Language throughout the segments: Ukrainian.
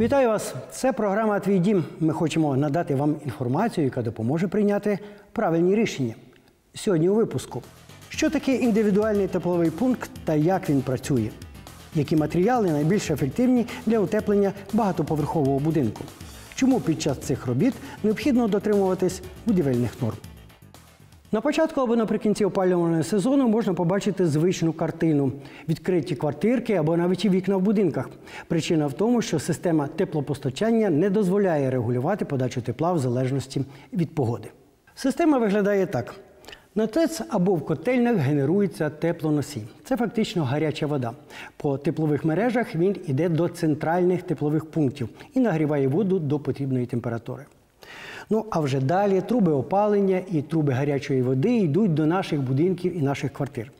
Вітаю вас! Це програма Твій дім. Ми хочемо надати вам інформацію, яка допоможе прийняти правильні рішення. Сьогодні у випуску: що таке індивідуальний тепловий пункт та як він працює? Які матеріали найбільш ефективні для утеплення багатоповерхового будинку? Чому під час цих робіт необхідно дотримуватись будівельних норм? На початку або наприкінці опалювального сезону можна побачити звичну картину: відкриті квартирки або навіть і вікна в будинках. Причина в тому, що система теплопостачання не дозволяє регулювати подачу тепла в залежності від погоди. Система виглядає так: на ТЕЦ або в котельнях генерується теплоносій. Це фактично гаряча вода. По теплових мережах він йде до центральних теплових пунктів і нагріває воду до потрібної температури. Ну а вже далі труби опалення і труби гарячої води йдуть до наших будинків і наших квартир.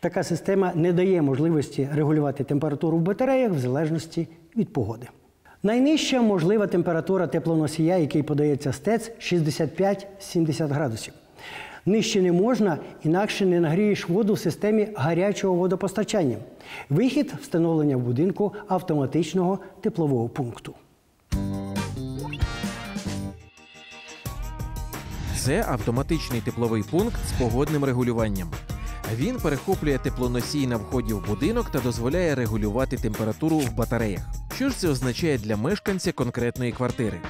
Така система не дає можливості регулювати температуру в батареях в залежності від погоди. Найнижча можлива температура теплоносія, який подається з ТЕЦ, 65-70 градусів. Нижче не можна, інакше не нагрієш воду в системі гарячого водопостачання. Вихід встановлення в будинку автоматичного теплового пункту. Це автоматичний тепловий пункт з погодним регулюванням. Він перехоплює теплоносій на вході в будинок та дозволяє регулювати температуру в батареях. Що ж це означає для мешканця конкретної квартири?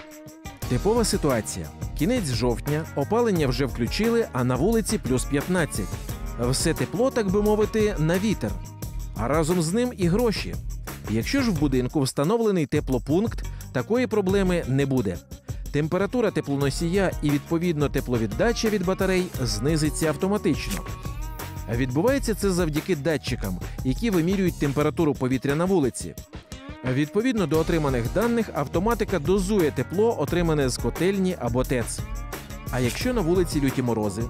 Типова ситуація: кінець жовтня, опалення вже включили, а на вулиці плюс 15. Все тепло, так би мовити, на вітер. А разом з ним і гроші. Якщо ж в будинку встановлений теплопункт, такої проблеми не буде. Температура теплоносія і відповідно тепловіддача від батарей знизиться автоматично. Відбувається це завдяки датчикам, які вимірюють температуру повітря на вулиці. Відповідно до отриманих даних, автоматика дозує тепло, отримане з котельні або ТЕЦ. А якщо на вулиці люті морози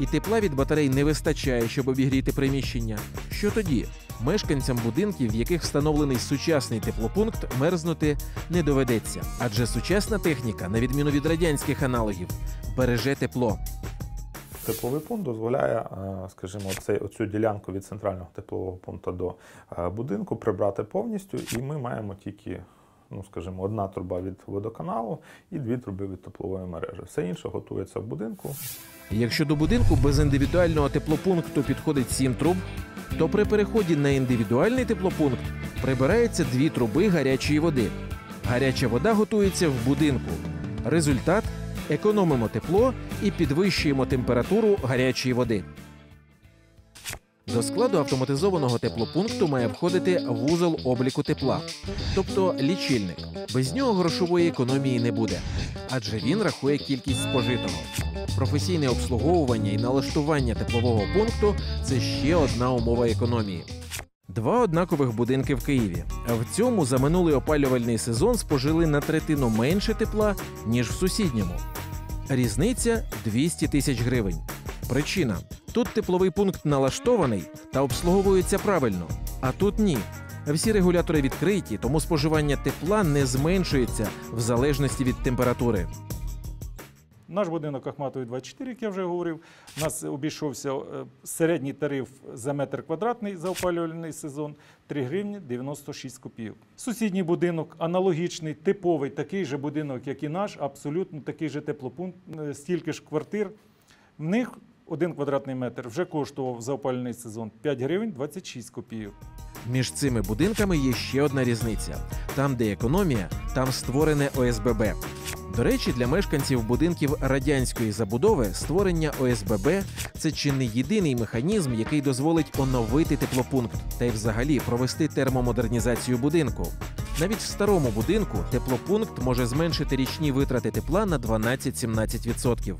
і тепла від батарей не вистачає, щоб обігріти приміщення, що тоді? Мешканцям будинків, в яких встановлений сучасний теплопункт, мерзнути не доведеться, адже сучасна техніка, на відміну від радянських аналогів, береже тепло. Тепловий пункт дозволяє, е, скажімо, цей, оцю ділянку від центрального теплового пункту до е, будинку прибрати повністю, і ми маємо тільки, ну скажімо, одна труба від водоканалу і дві труби від теплової мережі. Все інше готується в будинку. Якщо до будинку без індивідуального теплопункту підходить 7 труб, то при переході на індивідуальний теплопункт прибирається дві труби гарячої води. Гаряча вода готується в будинку. Результат економимо тепло і підвищуємо температуру гарячої води. До складу автоматизованого теплопункту має входити вузол обліку тепла, тобто лічильник. Без нього грошової економії не буде, адже він рахує кількість спожитого. Професійне обслуговування і налаштування теплового пункту це ще одна умова економії. Два однакових будинки в Києві. В цьому за минулий опалювальний сезон спожили на третину менше тепла, ніж в сусідньому. Різниця 200 тисяч гривень. Причина: тут тепловий пункт налаштований та обслуговується правильно, а тут ні. Всі регулятори відкриті, тому споживання тепла не зменшується в залежності від температури. Наш будинок Ахматовий 24, як я вже говорив, у нас обійшовся е, середній тариф за метр квадратний за опалювальний сезон 3 гривні 96 копійок. Сусідній будинок аналогічний, типовий, такий же будинок, як і наш, абсолютно такий же теплопункт, е, стільки ж квартир. В них один квадратний метр вже коштував за опалювальний сезон 5 гривень 26 копійок. Між цими будинками є ще одна різниця: там, де економія, там створене ОСББ. До речі, для мешканців будинків радянської забудови створення ОСББ це чи не єдиний механізм, який дозволить оновити теплопункт та й взагалі провести термомодернізацію будинку. Навіть в старому будинку теплопункт може зменшити річні витрати тепла на 12-17%.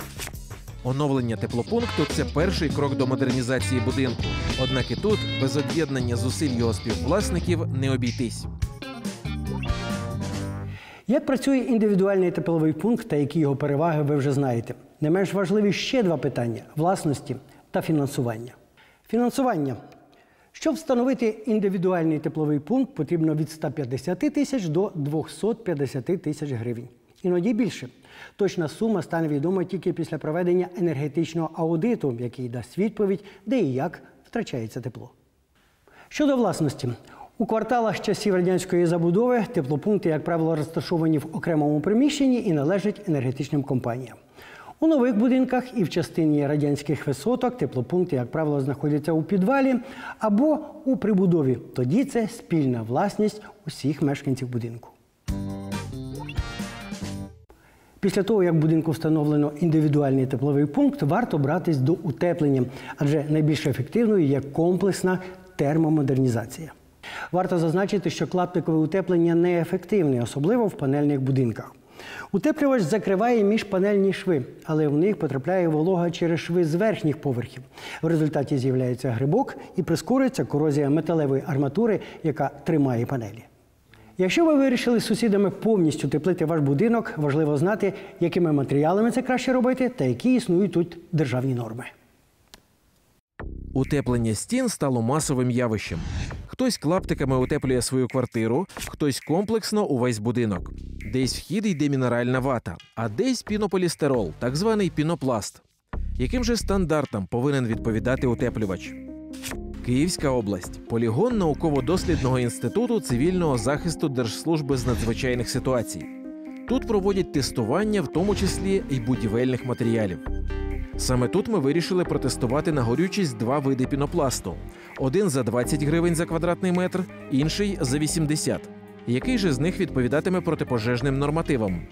Оновлення теплопункту це перший крок до модернізації будинку. Однак і тут без об'єднання зусиль його співвласників не обійтись. Як працює індивідуальний тепловий пункт та які його переваги, ви вже знаєте. Не менш важливі ще два питання власності та фінансування. Фінансування. Щоб встановити індивідуальний тепловий пункт, потрібно від 150 тисяч до 250 тисяч гривень. Іноді більше. Точна сума стане відома тільки після проведення енергетичного аудиту, який дасть відповідь, де і як втрачається тепло. Щодо власності, У кварталах часів радянської забудови теплопункти, як правило, розташовані в окремому приміщенні і належать енергетичним компаніям. У нових будинках і в частині радянських висоток теплопункти, як правило, знаходяться у підвалі або у прибудові. Тоді це спільна власність усіх мешканців будинку. Після того, як в будинку встановлено індивідуальний тепловий пункт, варто братись до утеплення, адже найбільш ефективною є комплексна термомодернізація. Варто зазначити, що клаптикове утеплення неефективне, особливо в панельних будинках. Утеплювач закриває міжпанельні шви, але в них потрапляє волога через шви з верхніх поверхів. В результаті з'являється грибок і прискорюється корозія металевої арматури, яка тримає панелі. Якщо ви вирішили з сусідами повністю теплити ваш будинок, важливо знати, якими матеріалами це краще робити та які існують тут державні норми. Утеплення стін стало масовим явищем. Хтось клаптиками утеплює свою квартиру, хтось комплексно увесь будинок. Десь вхід йде мінеральна вата, а десь пінополістирол, так званий пінопласт. Яким же стандартам повинен відповідати утеплювач? Київська область полігон науково-дослідного інституту цивільного захисту Держслужби з надзвичайних ситуацій. Тут проводять тестування, в тому числі й будівельних матеріалів. Саме тут ми вирішили протестувати на горючість два види пінопласту: один за 20 гривень за квадратний метр, інший за 80. Який же з них відповідатиме протипожежним нормативам?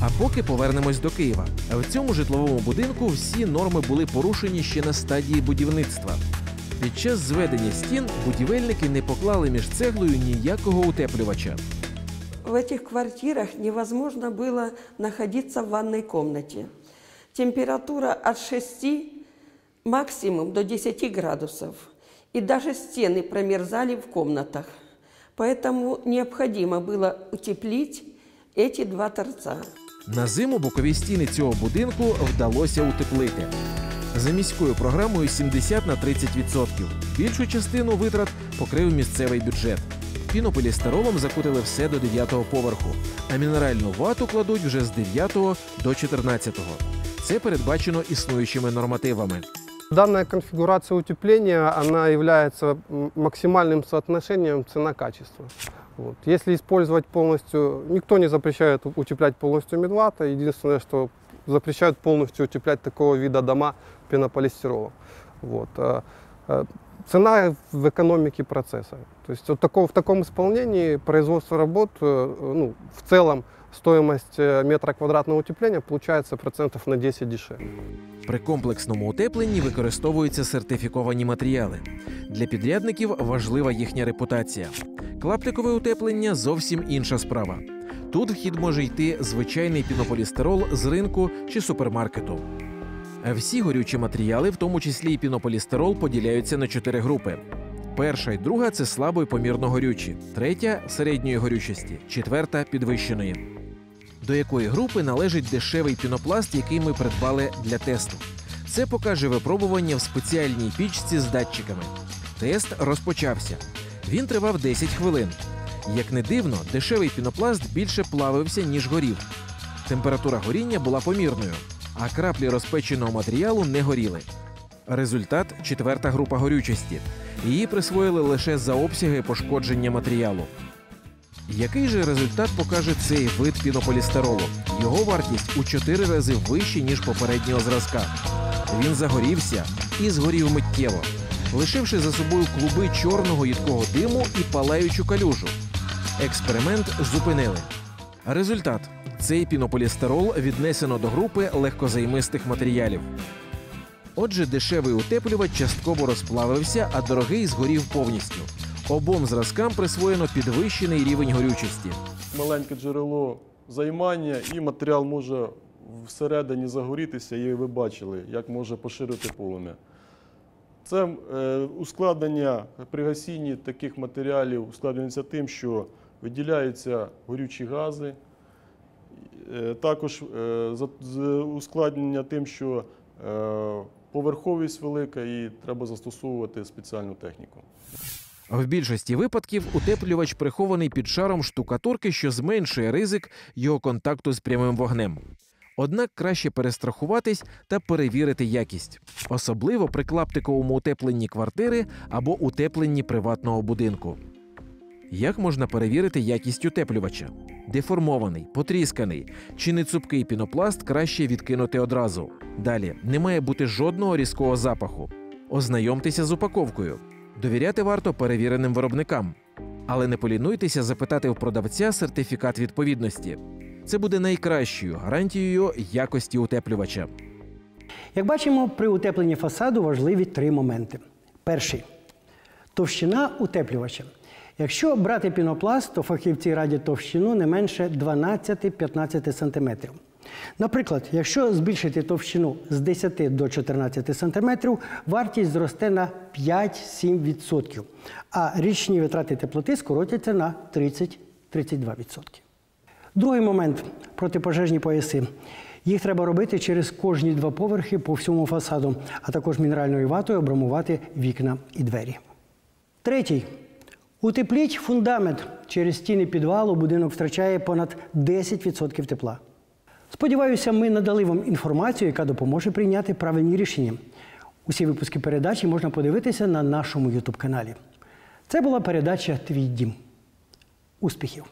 А поки повернемось до Києва. В цьому житловому будинку всі норми були порушені ще на стадії будівництва. Під час зведення стін будівельники не поклали між цеглою ніякого утеплювача. В этих квартирах невозможно было находиться в ванной комнате. Температура от 6 максимум до 10 градусов. И даже стены промерзали в комнатах. Поэтому необходимо было утеплить эти два торца. На зиму бокові стіни цього будинку вдалося утеплити. За міською програмою 70 на 30%. Більшу частину витрат покрив місцевий бюджет. Пінополістиролом закутили все до 9-го поверху, а мінеральну вату кладуть вже з 9-го до 14-го. Це передбачено існуючими нормативами. Данная конфигурация утепления, она является максимальным соотношением цена-качество. Вот. Если полностью, никто не запрещает у- утеплять полностью медвата, единственное, что запрещают полностью утеплять такого вида дома пенополистиролом. Вот. А, а, Цена в экономике процесса. То есть вот такого, в таком исполнении производство работ, э, ну, в целом стоимость э, метра квадратного утепления получается процентов на 10 дешевле. При комплексному утепленні використовуються сертифіковані матеріали. Для підрядників важлива їхня репутація. Клаптикове утеплення зовсім інша справа. Тут в хід може йти звичайний пінополістирол з ринку чи супермаркету. Всі горючі матеріали, в тому числі і пінополістирол, поділяються на чотири групи. Перша і друга це слабо і помірно горючі, третя середньої горючості, четверта підвищеної. До якої групи належить дешевий пінопласт, який ми придбали для тесту. Це покаже випробування в спеціальній пічці з датчиками. Тест розпочався. Він тривав 10 хвилин. Як не дивно, дешевий пінопласт більше плавився, ніж горів. Температура горіння була помірною, а краплі розпеченого матеріалу не горіли. Результат четверта група горючості. Її присвоїли лише за обсяги пошкодження матеріалу. Який же результат покаже цей вид пінополістиролу? Його вартість у 4 рази вища, ніж попереднього зразка. Він загорівся і згорів миттєво, лишивши за собою клуби чорного їдкого диму і палаючу калюжу. Експеримент зупинили. Результат: цей пінополістирол віднесено до групи легкозаймистих матеріалів. Отже, дешевий утеплювач частково розплавився, а дорогий згорів повністю. Обом зразкам присвоєно підвищений рівень горючості. маленьке джерело займання, і матеріал може всередині загорітися, і ви бачили, як може поширити полум'я. Це е, ускладнення при гасінні таких матеріалів ускладнюється тим, що виділяються горючі гази. Е, також е, ускладнення тим, що е, поверховість велика і треба застосовувати спеціальну техніку. В більшості випадків утеплювач прихований під шаром штукатурки, що зменшує ризик його контакту з прямим вогнем. Однак краще перестрахуватись та перевірити якість, особливо при клаптиковому утепленні квартири або утепленні приватного будинку. Як можна перевірити якість утеплювача? Деформований, потрісканий чи не цупкий пінопласт краще відкинути одразу. Далі не має бути жодного різкого запаху. Ознайомтеся з упаковкою. Довіряти варто перевіреним виробникам. Але не полінуйтеся запитати у продавця сертифікат відповідності. Це буде найкращою гарантією якості утеплювача. Як бачимо, при утепленні фасаду важливі три моменти. Перший товщина утеплювача. Якщо брати пінопласт, то фахівці радять товщину не менше 12-15 см. Наприклад, якщо збільшити товщину з 10 до 14 см, вартість зросте на 5-7%, а річні витрати теплоти скоротяться на 30-32%. Другий момент протипожежні пояси. Їх треба робити через кожні два поверхи по всьому фасаду, а також мінеральною ватою обрамувати вікна і двері. Третій. Утепліть фундамент. Через стіни підвалу будинок втрачає понад 10% тепла. Сподіваюся, ми надали вам інформацію, яка допоможе прийняти правильні рішення. Усі випуски передачі можна подивитися на нашому YouTube каналі. Це була передача Твій дім. Успіхів!